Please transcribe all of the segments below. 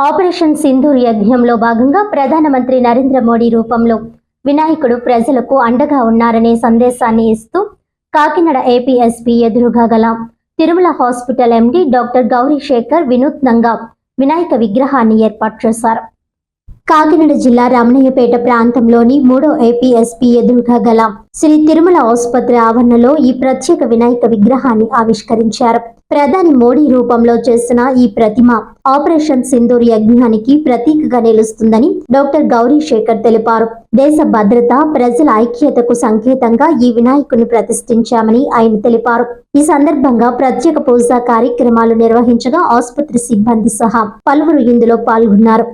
Operation Sindoor యజ్ఞంలో భాగంగా ప్రధానమంత్రి నరేంద్ర మోడీ రూపంలో వినాయకుడు ప్రజలకు అండగా ఉన్నారనే సందేశాన్ని ఇస్తూ కాకినాడ ఏపీఎస్పీ ఎదురుగా గల Tirumala hospital MD doctor Gaurishekar వినూత్నంగా వినాయక విగ్రహాన్ని ఏర్పాటు చేశారు. కాకినాడ జిల్లా రమణయ్యపేట ప్రాంతంలోని మూడో ఏపీఎస్పీ ఎదురుగా గల శ్రీ తిరుమల ఆసుపత్రి ఆవరణలో ఈ ప్రత్యేక వినాయక విగ్రహాన్ని ఆవిష్కరించారు. ప్రధాని మోడీ రూపంలో చేసిన ఈ ప్రతిమ ఆపరేషన్ సింధూర్ యజ్ఞానికి ప్రతీకగా నిలుస్తుందని డాక్టర్ గౌరీ శేఖర్ తెలిపారు. దేశ భద్రత ప్రజల ఐక్యతకు సంకేతంగా ఈ వినాయకుని ప్రతిష్ఠించామని ఆయన తెలిపారు. ఈ సందర్భంగా ప్రత్యేక పూజా కార్యక్రమాలు నిర్వహించగా ఆసుపత్రి సిబ్బంది సహా పలువురు ఇందులో పాల్గొన్నారు.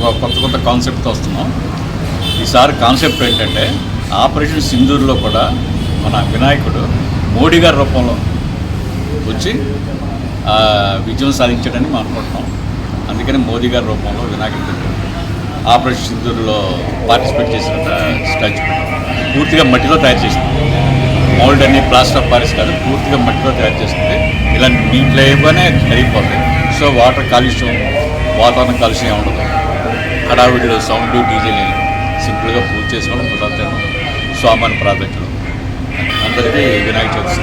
కొత్త కొత్త కాన్సెప్ట్తో వస్తున్నాం. ఈసారి కాన్సెప్ట్ ఏంటంటే ఆపరేషన్ సింధూర్లో కూడా మన వినాయకుడు మోడీ గారి రూపంలో వచ్చి విజయం సాధించాడని మనం అనుకుంటున్నాం. అందుకని మోదీ గారి రూపంలో వినాయకుడు ఆపరేషన్ సింధూర్లో పార్టిసిపేట్ చేసిన స్టాచ్యూ. పూర్తిగా మట్టిలో తయారు చేసింది. మౌల్డ్ అని ప్లాస్టర్ ఆఫ్ పారిస్ కాదు పూర్తిగా మట్టిలో తయారు చేస్తుంది. ఇలా నీటిలో వేయగానే కరిగిపోతాయి సో వాటర్ కాలుష్యం వాతావరణం కాలుష్యం ఉండదు. హడావిడిలో సౌండ్ డీజే సింపుల్గా పూజ చేసుకోవడం ప్రశాంతంగా స్వామిని ప్రార్థించడం అందరికీ వినాయక చవితి